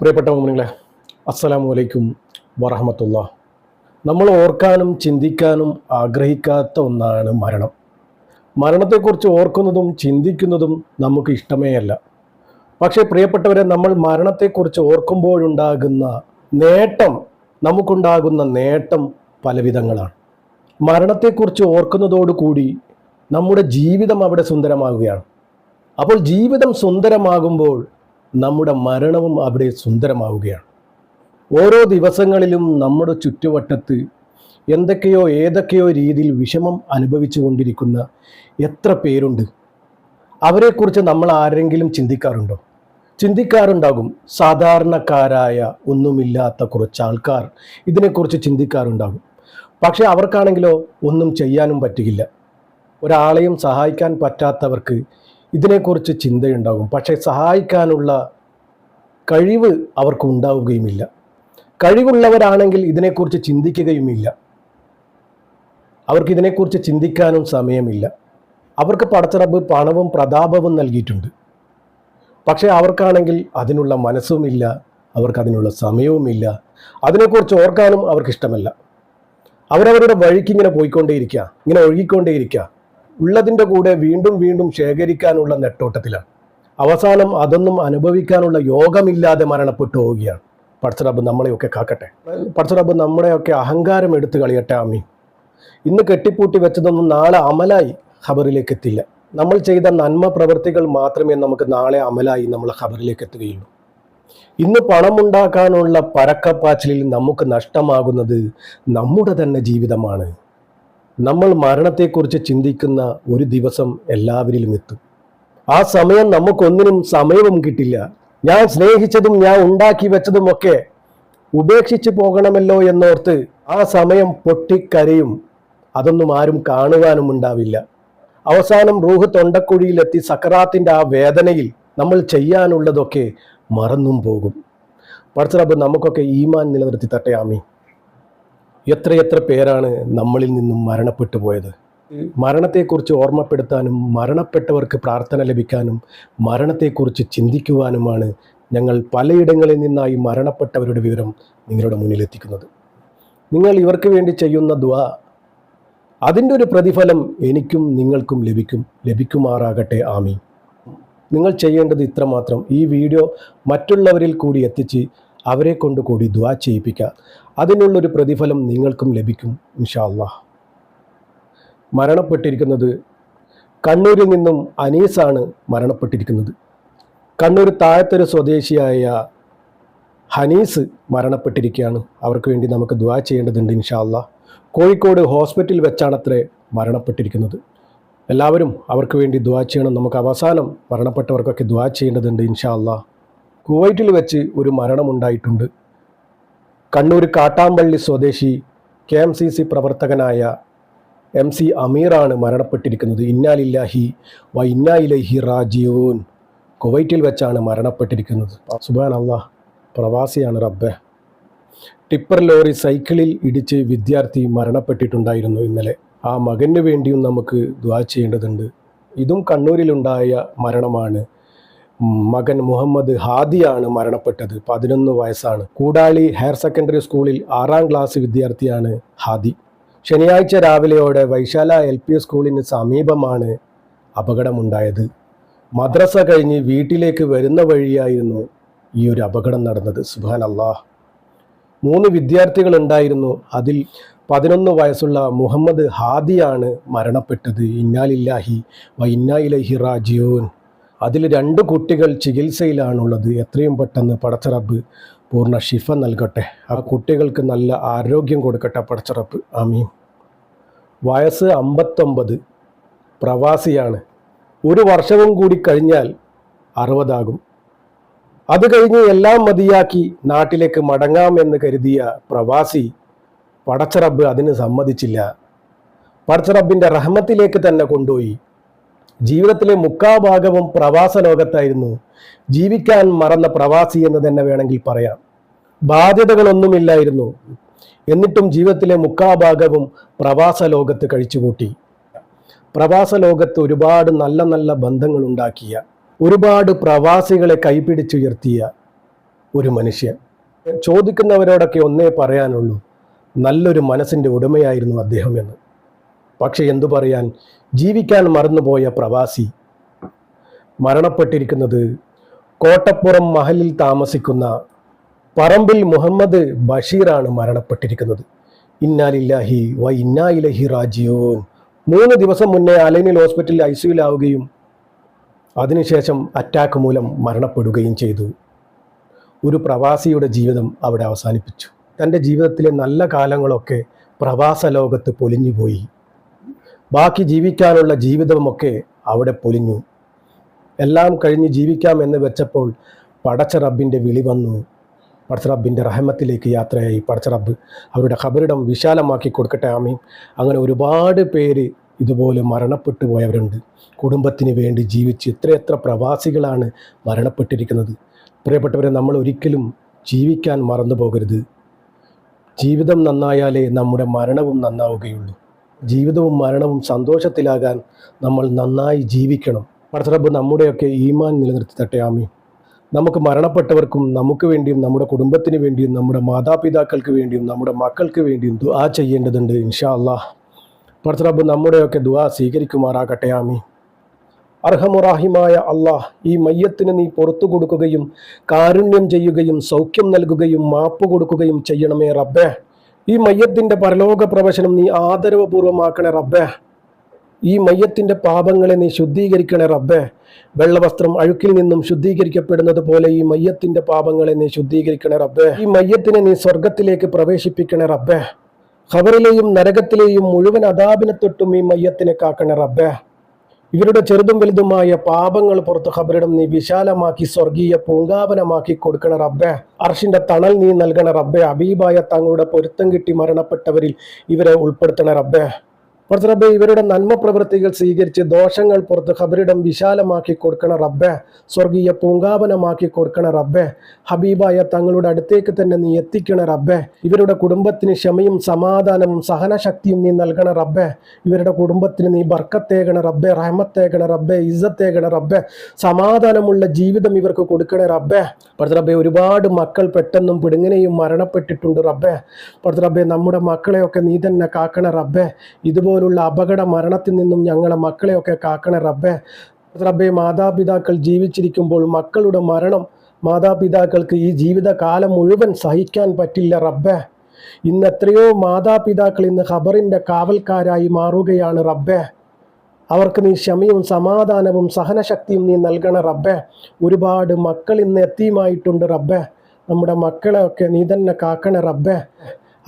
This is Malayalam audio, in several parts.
പ്രിയപ്പെട്ട മോമിനെ അസ്സലാമു അലൈക്കും വറഹമത്തുള്ള നമ്മൾ ഓർക്കാനും ചിന്തിക്കാനും ആഗ്രഹിക്കാത്ത ഒന്നാണ് മരണം. മരണത്തെക്കുറിച്ച് ഓർക്കുന്നതും ചിന്തിക്കുന്നതും നമുക്ക് ഇഷ്ടമേ അല്ല. പക്ഷേ പ്രിയപ്പെട്ടവരെ നമ്മൾ മരണത്തെക്കുറിച്ച് ഓർക്കുമ്പോഴുണ്ടാകുന്ന നേട്ടം നമുക്കുണ്ടാകുന്ന നേട്ടം പലവിധങ്ങളാണ് മരണത്തെക്കുറിച്ച് ഓർക്കുന്നതോടുകൂടി നമ്മുടെ ജീവിതം അവിടെ സുന്ദരമാകുകയാണ്. അപ്പോൾ ജീവിതം സുന്ദരമാകുമ്പോൾ നമ്മുടെ മരണവും അവിടെ സുന്ദരമാവുകയാണ്. ഓരോ ദിവസങ്ങളിലും നമ്മുടെ ചുറ്റുവട്ടത്ത് എന്തൊക്കെയോ ഏതൊക്കെയോ രീതിയിൽ വിഷമം അനുഭവിച്ചു കൊണ്ടിരിക്കുന്ന എത്ര പേരുണ്ട്? അവരെക്കുറിച്ച് നമ്മൾ ആരെങ്കിലും ചിന്തിക്കാറുണ്ടോ? ചിന്തിക്കാറുണ്ടാകും. സാധാരണക്കാരായ ഒന്നുമില്ലാത്ത കുറച്ച് ആൾക്കാർ ഇതിനെക്കുറിച്ച് ചിന്തിക്കാറുണ്ടാകും. പക്ഷേ അവർക്കാണെങ്കിലോ ഒന്നും ചെയ്യാനും പറ്റുകയില്ല ഒരാളെയും സഹായിക്കാൻ പറ്റാത്തവർക്ക് ഇതിനെക്കുറിച്ച് ചിന്തയുണ്ടാകും. പക്ഷേ സഹായിക്കാനുള്ള കഴിവ് അവർക്ക് ഉണ്ടാവുകയുമില്ല. കഴിവുള്ളവരാണെങ്കിൽ ഇതിനെക്കുറിച്ച് ചിന്തിക്കുകയുമില്ല. അവർക്ക് ഇതിനെക്കുറിച്ച് ചിന്തിക്കാനും സമയമില്ല. അവർക്ക് പടച്ചറബ് പണവും പ്രതാപവും നൽകിയിട്ടുണ്ട്. പക്ഷേ അവർക്കാണെങ്കിൽ അതിനുള്ള മനസ്സുമില്ല അവർക്ക് അതിനുള്ള സമയവുമില്ല. അതിനെക്കുറിച്ച് ഓർക്കാനും അവർക്കിഷ്ടമല്ല. അവരവരുടെ വഴിക്ക് ഇങ്ങനെ പോയിക്കൊണ്ടേയിരിക്കുക ഇങ്ങനെ ഒഴുകിക്കൊണ്ടേയിരിക്കുക. ഉള്ളതിന്റെ കൂടെ വീണ്ടും വീണ്ടും ശേഖരിക്കാനുള്ള നെട്ടോട്ടത്തിലാണ്. അവസാനം അതൊന്നും അനുഭവിക്കാനുള്ള യോഗമില്ലാതെ മരണപ്പെട്ടു പോവുകയാണ്. പടച്ചറബ് നമ്മളെയൊക്കെ കാക്കട്ടെ. പടച്ചറബ് നമ്മുടെയൊക്കെ അഹങ്കാരം എടുത്തു കളിയട്ടെ അമ്മി ഇന്ന് കെട്ടിപ്പൂട്ടി വെച്ചതൊന്നും നാളെ അമലായി ഖബറിലേക്ക് എത്തില്ല നമ്മൾ ചെയ്ത നന്മ പ്രവൃത്തികൾ മാത്രമേ നമുക്ക് നാളെ അമലായി നമ്മൾ ഖബറിലേക്ക് എത്തുകയുള്ളൂ ഇന്ന് പണമുണ്ടാക്കാനുള്ള പരക്കപ്പാച്ചിലിൽ നമുക്ക് നഷ്ടമാകുന്നത് നമ്മുടെ തന്നെ ജീവിതമാണ്. നമ്മൾ മരണത്തെക്കുറിച്ച് ചിന്തിക്കുന്ന ഒരു ദിവസം എല്ലാവരിലും എത്തും. ആ സമയം നമുക്കൊന്നിനും സമയവും കിട്ടില്ല. ഞാൻ സ്നേഹിച്ചതും ഞാൻ ഉണ്ടാക്കി വെച്ചതും ഒക്കെ ഉപേക്ഷിച്ച് പോകണമല്ലോ എന്നോർത്ത് ആ സമയം പൊട്ടിക്കരയും. അതൊന്നും ആരും കാണുവാനും ഉണ്ടാവില്ല. അവസാനം റൂഹ് തൊണ്ടക്കുഴിയിലെത്തി സക്കറാത്തിന്റെ ആ വേദനയിൽ നമ്മൾ ചെയ്യാനുള്ളതൊക്കെ മറന്നും പോകും. പഠിച്ചറബ് നമുക്കൊക്കെ ഈമാൻ നിലനിർത്തി തട്ടെ ആമി എത്രയെത്ര പേരാണ് നമ്മളിൽ നിന്നും മരണപ്പെട്ടു പോയത്? മരണത്തെക്കുറിച്ച് ഓർമ്മപ്പെടുത്താനും മരണപ്പെട്ടവർക്ക് പ്രാർത്ഥന ലഭിക്കാനും മരണത്തെക്കുറിച്ച് ചിന്തിക്കുവാനുമാണ് ഞങ്ങൾ പലയിടങ്ങളിൽ നിന്നായി മരണപ്പെട്ടവരുടെ വിവരം നിങ്ങളുടെ മുന്നിലെത്തിക്കുന്നത് നിങ്ങൾ ഇവർക്ക് വേണ്ടി ചെയ്യുന്ന ദ്വ അതിന്റെ ഒരു പ്രതിഫലം എനിക്കും നിങ്ങൾക്കും ലഭിക്കും ലഭിക്കുമാറാകട്ടെ ആമി നിങ്ങൾ ചെയ്യേണ്ടത് ഇത്രമാത്രം. ഈ വീഡിയോ മറ്റുള്ളവരിൽ കൂടി എത്തിച്ച് അവരെ കൊണ്ട് കൂടി ദ്വാ ചെയ്യിപ്പിക്കുക. അതിനുള്ളൊരു പ്രതിഫലം നിങ്ങൾക്കും ലഭിക്കും ഇൻഷാ അള്ളാഹ് മരണപ്പെട്ടിരിക്കുന്നത് കണ്ണൂരിൽ നിന്നും അനീസാണ് മരണപ്പെട്ടിരിക്കുന്നത്. കണ്ണൂർ താഴത്തൊരു സ്വദേശിയായ ഹനീസ് മരണപ്പെട്ടിരിക്കുകയാണ്. അവർക്ക് വേണ്ടി നമുക്ക് ദ്വാ ചെയ്യേണ്ടതുണ്ട് ഇൻഷാല്ല കോഴിക്കോട് ഹോസ്പിറ്റലിൽ വെച്ചാണ് വെച്ചാണത്രേ മരണപ്പെട്ടിരിക്കുന്നത്. എല്ലാവരും അവർക്ക് വേണ്ടി ദ്വാ ചെയ്യണം. നമുക്ക് അവസാനം മരണപ്പെട്ടവർക്കൊക്കെ ദ്വാ ചെയ്യേണ്ടതുണ്ട് ഇൻഷാ അള്ളാഹ് കുവൈറ്റിൽ വെച്ച് ഒരു മരണമുണ്ടായിട്ടുണ്ട്. കണ്ണൂർ കാട്ടാമ്പള്ളി സ്വദേശി കെ എം സി സി പ്രവർത്തകനായ എം സി അമീറാണ് മരണപ്പെട്ടിരിക്കുന്നത്. ഇന്നാലില്ലാഹി വ ഇന്നായിലഹി റാജീവൂൻ കുവൈറ്റിൽ വെച്ചാണ് മരണപ്പെട്ടിരിക്കുന്നത്. സുബാൻ അള്ളാഹ് പ്രവാസിയാണ് റബ്ബെ. ടിപ്പർ ലോറി സൈക്കിളിൽ ഇടിച്ച് വിദ്യാർത്ഥി മരണപ്പെട്ടിട്ടുണ്ടായിരുന്നു ഇന്നലെ. ആ മകന് വേണ്ടിയും നമുക്ക് ദ്വാ ചെയ്യേണ്ടതുണ്ട്. ഇതും കണ്ണൂരിലുണ്ടായ മരണമാണ്. മകൻ മുഹമ്മദ് ഹാദിയാണ് മരണപ്പെട്ടത്. പതിനൊന്ന് വയസ്സാണ്. കൂടാളി ഹയർ സെക്കൻഡറി സ്കൂളിൽ ആറാം ക്ലാസ് വിദ്യാർത്ഥിയാണ് ഹാദി. ശനിയാഴ്ച രാവിലെയോടെ വൈശാല എൽ പി സ്കൂളിന് സമീപമാണ് അപകടമുണ്ടായത്. മദ്രസ കഴിഞ്ഞ് വീട്ടിലേക്ക് വരുന്ന വഴിയായിരുന്നു ഈ ഒരു അപകടം നടന്നത്. സുഹാൻ അള്ളാഹ് മൂന്ന് വിദ്യാർത്ഥികൾ ഉണ്ടായിരുന്നു. അതിൽ പതിനൊന്ന് വയസ്സുള്ള മുഹമ്മദ് ഹാദിയാണ് മരണപ്പെട്ടത്. ഇന്നാലില്ലാഹി വ ഇന്നായിലഹി റാജിയോൻ അതിൽ രണ്ട് കുട്ടികൾ ചികിത്സയിലാണുള്ളത്. എത്രയും പെട്ടെന്ന് പടച്ചറബ് പൂർണ ഷിഫ നൽകട്ടെ. ആ കുട്ടികൾക്ക് നല്ല ആരോഗ്യം കൊടുക്കട്ടെ പടച്ചറബ്. ആമീൻ. വയസ്സ് അമ്പത്തൊമ്പത്. പ്രവാസിയാണ്. ഒരു വർഷവും കൂടി കഴിഞ്ഞാൽ അറുപതാകും. അത് കഴിഞ്ഞ് എല്ലാം മതിയാക്കി നാട്ടിലേക്ക് മടങ്ങാം എന്ന് കരുതിയ പ്രവാസി പടച്ചറബ് അതിന് സമ്മതിച്ചില്ല. പടച്ചറബിന്റെ റഹ്മത്തിലേക്ക് തന്നെ കൊണ്ടുപോയി. ജീവിതത്തിലെ മുക്കാഭാഗവും പ്രവാസ ലോകത്തായിരുന്നു. ജീവിക്കാൻ മറന്ന പ്രവാസി എന്ന് തന്നെ വേണമെങ്കിൽ പറയാം. ബാധ്യതകളൊന്നുമില്ലായിരുന്നു. എന്നിട്ടും ജീവിതത്തിലെ മുക്കാഭാഗവും പ്രവാസ ലോകത്ത് കഴിച്ചുകൂട്ടി. പ്രവാസ ലോകത്ത് ഒരുപാട് നല്ല നല്ല ബന്ധങ്ങൾ ഉണ്ടാക്കിയ ഒരുപാട് പ്രവാസികളെ കൈപിടിച്ചുയർത്തിയ ഒരു മനുഷ്യൻ. ചോദിക്കുന്നവരോടൊക്കെ ഒന്നേ പറയാനുള്ളൂ നല്ലൊരു മനസ്സിന്റെ ഉടമയായിരുന്നു അദ്ദേഹം എന്ന്. പക്ഷെ എന്തു പറയാൻ? ജീവിക്കാൻ മറന്നുപോയ പ്രവാസി. മരണപ്പെട്ടിരിക്കുന്നത് കോട്ടപ്പുറം മഹലിൽ താമസിക്കുന്ന പറമ്പിൽ മുഹമ്മദ് ബഷീറാണ് മരണപ്പെട്ടിരിക്കുന്നത്. ഇന്നാലില്ലാഹി വ ഇന്നായിലഹി റാജിയോൻ മൂന്ന് ദിവസം മുന്നേ അലൈനിൽ ഹോസ്പിറ്റലിൽ ഐ സിയുലാവുകയും അതിനുശേഷം അറ്റാക്ക് മൂലം മരണപ്പെടുകയും ചെയ്തു. ഒരു പ്രവാസിയുടെ ജീവിതം അവിടെ അവസാനിപ്പിച്ചു. തന്റെ ജീവിതത്തിലെ നല്ല കാലങ്ങളൊക്കെ പ്രവാസ ലോകത്ത് പൊലിഞ്ഞുപോയി. ബാക്കി ജീവിക്കാനുള്ള ജീവിതമൊക്കെ അവിടെ പൊലിഞ്ഞു. എല്ലാം കഴിഞ്ഞ് ജീവിക്കാം എന്ന് വെച്ചപ്പോൾ പടച്ച റബ്ബിന്റെ വിളി വന്നു. പടച്ച റബ്ബിന്റെ റഹമത്തിലേക്ക് യാത്രയായി. പടച്ച റബ്ബ് അവരുടെ ഖബറിടം വിശാലമാക്കി കൊടുക്കട്ടെ ആമീൻ. അങ്ങനെ ഒരുപാട് പേര് ഇതുപോലെ മരണപ്പെട്ടു പോയവരുണ്ട്. കുടുംബത്തിന് വേണ്ടി ജീവിച്ച് എത്രയെത്ര പ്രവാസികളാണ് മരണപ്പെട്ടിരിക്കുന്നത്. പ്രിയപ്പെട്ടവരെ നമ്മൾ ഒരിക്കലും ജീവിക്കാൻ മറന്നു പോകരുത് ജീവിതം നന്നായാലേ നമ്മുടെ മരണവും നന്നാവുകയുള്ളൂ. ജീവിതവും മരണവും സന്തോഷത്തിലാകാൻ നമ്മൾ നന്നായി ജീവിക്കണം. പടത്തറബ് നമ്മുടെയൊക്കെ ഈമാൻ നിലനിർത്തി തട്ടെ നമുക്ക് മരണപ്പെട്ടവർക്കും നമുക്ക് വേണ്ടിയും നമ്മുടെ കുടുംബത്തിന് വേണ്ടിയും നമ്മുടെ മാതാപിതാക്കൾക്ക് വേണ്ടിയും നമ്മുടെ മക്കൾക്ക് വേണ്ടിയും ദുആ ചെയ്യേണ്ടതുണ്ട് ഇൻഷാ അള്ളാഹ് പടത്തറബ് നമ്മുടെയൊക്കെ ദുആ സ്വീകരിക്കുമാറാകട്ടെ. ആമി അർഹമുറാഹിമായ അള്ളാഹ് ഈ മയ്യത്തിന് നീ പുറത്തു കൊടുക്കുകയും കാരുണ്യം ചെയ്യുകയും സൗഖ്യം നൽകുകയും മാപ്പ് കൊടുക്കുകയും ചെയ്യണമേ റബ്ബേ. ഈ മയ്യത്തിന്റെ പരലോക പ്രവചനം നീ ആദരവപൂർവമാക്കണേ റബ്ബേ. ഈ മയ്യത്തിന്റെ പാപങ്ങളെ നീ ശുദ്ധീകരിക്കണേ റബ്ബേ. വെള്ളവസ്ത്രം അഴുക്കിൽ നിന്നും ശുദ്ധീകരിക്കപ്പെടുന്നത് പോലെ ഈ മയ്യത്തിന്റെ പാപങ്ങളെ നീ ശുദ്ധീകരിക്കണേ റബ്ബേ. ഈ മയ്യത്തിനെ നീ സ്വർഗത്തിലേക്ക് പ്രവേശിപ്പിക്കണേ റബ്ബേ. ഖബറിലെയും നരകത്തിലെയും മുഴുവൻ അതാപിനെ തൊട്ടും ഈ മയ്യത്തിനെ കാക്കണേ റബ്ബേ. ഇവരുടെ ചെറുതും വലുതുമായ പാപങ്ങൾ പുറത്ത് ഖബറിടം നീ വിശാലമാക്കി സ്വർഗീയ പൂങ്കാവനമാക്കി കൊടുക്കണ റബ്ബെ. അർഷിന്റെ തണൽ നീ നൽകണ റബ്ബെ. അബീബായ തങ്ങളുടെ പൊരുത്തം കിട്ടി മരണപ്പെട്ടവരിൽ ഇവരെ ഉൾപ്പെടുത്തണ റബ്ബെ. പുറത്ത് റബ്ബെ ഇവരുടെ നന്മ പ്രവൃത്തികൾ സ്വീകരിച്ച് ദോഷങ്ങൾ പുറത്ത് ഖബറിടം വിശാലമാക്കി കൊടുക്കണ റബ്ബെ സ്വർഗീയ പൂങ്കാവനമാക്കി കൊടുക്കണ റബ്ബെ ഹബീബായ തങ്ങളുടെ അടുത്തേക്ക് തന്നെ നീ എത്തിക്കണ റബ്ബെ ഇവരുടെ കുടുംബത്തിന് ക്ഷമയും സമാധാനവും സഹനശക്തിയും നീ നൽകണ റബ്ബെ ഇവരുടെ കുടുംബത്തിന് നീ ബർക്കത്തേകണ റബ്ബെ റഹമത്തേകണ റബ്ബെ ഇസ്സത്തേകണ റബ്ബെ സമാധാനമുള്ള ജീവിതം ഇവർക്ക് കൊടുക്കണേ റബ്ബെ. പുറത്ത് റബ്ബെ ഒരുപാട് മക്കൾ പെട്ടെന്നും പിടുങ്ങനെയും മരണപ്പെട്ടിട്ടുണ്ട് റബ്ബെ. പുറത്ത് റബ്ബെ നമ്മുടെ മക്കളെയൊക്കെ നീ തന്നെ കാക്കണ റബ്ബെ. ഇതുപോലുള്ള അപകട മരണത്തിൽ നിന്നും ഞങ്ങളെ മക്കളെയൊക്കെ കാക്കണേ റബ്ബേ. റബ്ബെ മാതാപിതാക്കൾ ജീവിച്ചിരിക്കുമ്പോൾ മക്കളുടെ മരണം മാതാപിതാക്കൾക്ക് ഈ ജീവിതകാലം മുഴുവൻ സഹിക്കാൻ പറ്റില്ല റബ്ബേ. ഇന്ന് എത്രയോ മാതാപിതാക്കൾ ഇന്ന് ഖബറിന്റെ കാവൽക്കാരായി മാറുകയാണ് റബ്ബേ. അവർക്ക് നീ ക്ഷമയും സമാധാനവും സഹനശക്തിയും നീ നൽകണ റബ്ബേ. ഒരുപാട് മക്കൾ ഇന്ന് എത്തിയുമായിട്ടുണ്ട് റബ്ബേ. നമ്മുടെ മക്കളെയൊക്കെ നീ തന്നെ കാക്കണ റബ്ബെ.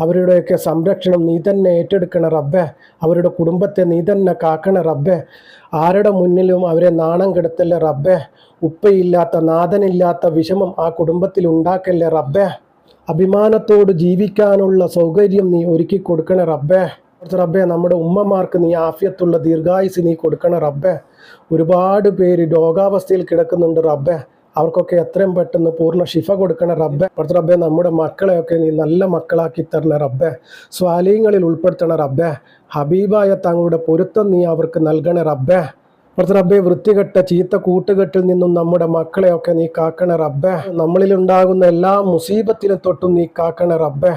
അവരുടെയൊക്കെ സംരക്ഷണം നീ തന്നെ ഏറ്റെടുക്കണ റബ്ബെ. അവരുടെ കുടുംബത്തെ നീ തന്നെ കാക്കണ റബ്ബെ. ആരുടെ മുന്നിലും അവരെ നാണം കെടുത്തല്ലേ റബ്ബെ. ഉപ്പയില്ലാത്ത നാഥനില്ലാത്ത വിഷമം ആ കുടുംബത്തിൽ ഉണ്ടാക്കല്ലേ റബ്ബെ. അഭിമാനത്തോട് ജീവിക്കാനുള്ള സൗകര്യം നീ ഒരുക്കി കൊടുക്കണ റബ്ബേ. റബ്ബെ നമ്മുടെ ഉമ്മമാർക്ക് നീ ആഫിയത്തുള്ള ദീർഘായുസ് നീ കൊടുക്കണ റബ്ബെ. ഒരുപാട് പേര് രോഗാവസ്ഥയിൽ കിടക്കുന്നുണ്ട് റബ്ബെ. അവർക്കൊക്കെ എത്രയും പെട്ടെന്ന് പൂർണ ശിഫ കൊടുക്കണ റബ്ബെ. അടുത്ത റബ്ബെ നമ്മുടെ മക്കളെയൊക്കെ നീ നല്ല മക്കളാക്കി തരണ റബ്ബെ. സ്വാലീങ്ങളിൽ ഉൾപ്പെടുത്തണ റബ്ബെ. ഹബീബായ തങ്ങളുടെ പൊരുത്തം നീ അവർക്ക് നൽകണ റബ്ബെ. അടുത്ത റബ്ബെ വൃത്തികെട്ട ചീത്ത കൂട്ടുകെട്ടിൽ നിന്നും നമ്മുടെ മക്കളെയൊക്കെ നീ കാക്കണ റബ്ബെ. നമ്മളിൽ ഉണ്ടാകുന്ന എല്ലാ മുസീബത്തിനെ തൊട്ടും നീ കാക്കണ റബ്ബെ.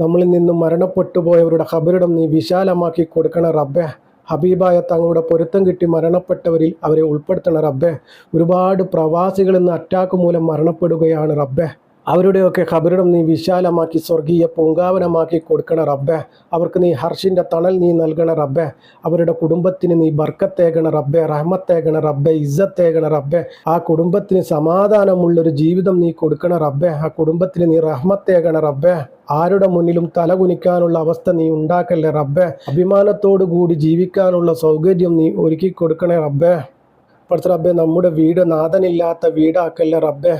നമ്മളിൽ നിന്നും മരണപ്പെട്ടുപോയവരുടെ ഖബറിടം നീ വിശാലമാക്കി കൊടുക്കണ റബ്ബെ. ഹബീബായ തങ്ങളുടെ പൊരുത്തം കിട്ടി മരണപ്പെട്ടവരിൽ അവരെ ഉൾപ്പെടുത്തണം റബ്ബെ. ഒരുപാട് പ്രവാസികൾ ഇന്ന് അറ്റാക്ക് മൂലം മരണപ്പെടുകയാണ് റബ്ബെ. അവരുടെയൊക്കെ ഖബറിടം നീ വിശാലമാക്കി സ്വർഗീയ പൂങ്കാവനമാക്കി കൊടുക്കണ റബ്ബെ. അവർക്ക് നീ ഹർഷിന്റെ തണൽ നീ നൽകണ റബ്ബെ. അവരുടെ കുടുംബത്തിന് നീ ബർക്കത്തേകണ റബ്ബെ റഹ്മത്തേകണ റബ്ബെ ഇസ്സത്തേകണ റബ്ബെ. ആ കുടുംബത്തിന് സമാധാനമുള്ളൊരു ജീവിതം നീ കൊടുക്കണ റബ്ബെ. ആ കുടുംബത്തിന് നീ റഹ്മത്തേകണ റബ്ബെ. ആരുടെ മുന്നിലും തലകുനിക്കാനുള്ള അവസ്ഥ നീ ഉണ്ടാക്കല്ലേ റബ്ബെ. അഭിമാനത്തോടു കൂടി ജീവിക്കാനുള്ള സൗകര്യം നീ ഒരുക്കി കൊടുക്കണേ റബ്ബെ. പഠിച്ച റബ്ബെ നമ്മുടെ വീട് നാഥനില്ലാത്ത വീടാക്കല്ലേ റബ്ബെ.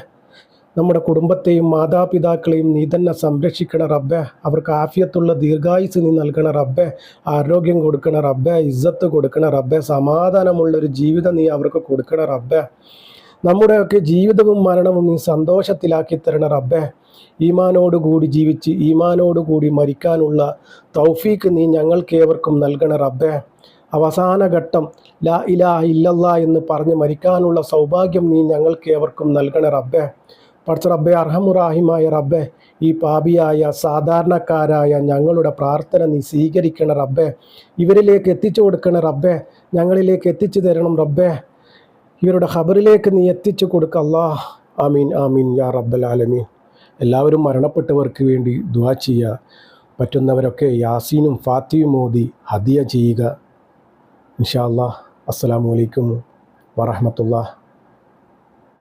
നമ്മുടെ കുടുംബത്തെയും മാതാപിതാക്കളെയും നീ തന്നെ സംരക്ഷിക്കണ റബ്ബെ. അവർക്ക് ആഫിയത്തുള്ള ദീർഘായുസ് നീ നൽകണ റബ്ബെ. ആരോഗ്യം കൊടുക്കണ റബ്ബെ. ഇജ്ജത്ത് കൊടുക്കണ റബ്ബെ. സമാധാനമുള്ളൊരു ജീവിതം നീ അവർക്ക് കൊടുക്കണ റബ്ബെ. നമ്മുടെയൊക്കെ ജീവിതവും മരണവും നീ സന്തോഷത്തിലാക്കി തരണ റബ്ബെ. ഈമാനോടുകൂടി ജീവിച്ച് ഈമാനോടുകൂടി മരിക്കാനുള്ള തൗഫീക്ക് നീ ഞങ്ങൾക്കേവർക്കും നൽകണ റബ്ബെ. അവസാന ഘട്ടം ലാ ഇലാഹ ഇല്ലല്ലാ എന്ന് പറഞ്ഞ് മരിക്കാനുള്ള സൗഭാഗ്യം നീ ഞങ്ങൾക്ക് ഏവർക്കും നൽകണ റബ്ബെ. പഠിച്ച റബ്ബെ അർഹമുറാഹിമായ റബ്ബെ ഈ പാപിയായ സാധാരണക്കാരായ ഞങ്ങളുടെ പ്രാർത്ഥന നീ സ്വീകരിക്കണ റബ്ബെ. ഇവരിലേക്ക് എത്തിച്ചു കൊടുക്കണ റബ്ബെ ഞങ്ങളിലേക്ക് എത്തിച്ചു തരണം റബ്ബെ. ഇവരുടെ ഖബറിലേക്ക് നീ എത്തിച്ചു കൊടുക്ക അള്ളാഹ് ആമീൻ ആമീൻ യാ റബ്ബൽ ആലമീൻ. എല്ലാവരും മരണപ്പെട്ടവർക്ക് വേണ്ടി ദുആ ചെയ്യുക. പറ്റുന്നവരൊക്കെ യാസീനും ഫാത്തിയും മോദി ഹദിയ ചെയ്യുക. ഇൻഷാ അല്ലാ അസ്സലാമു അലൈക്കും വറഹമത്തുള്ള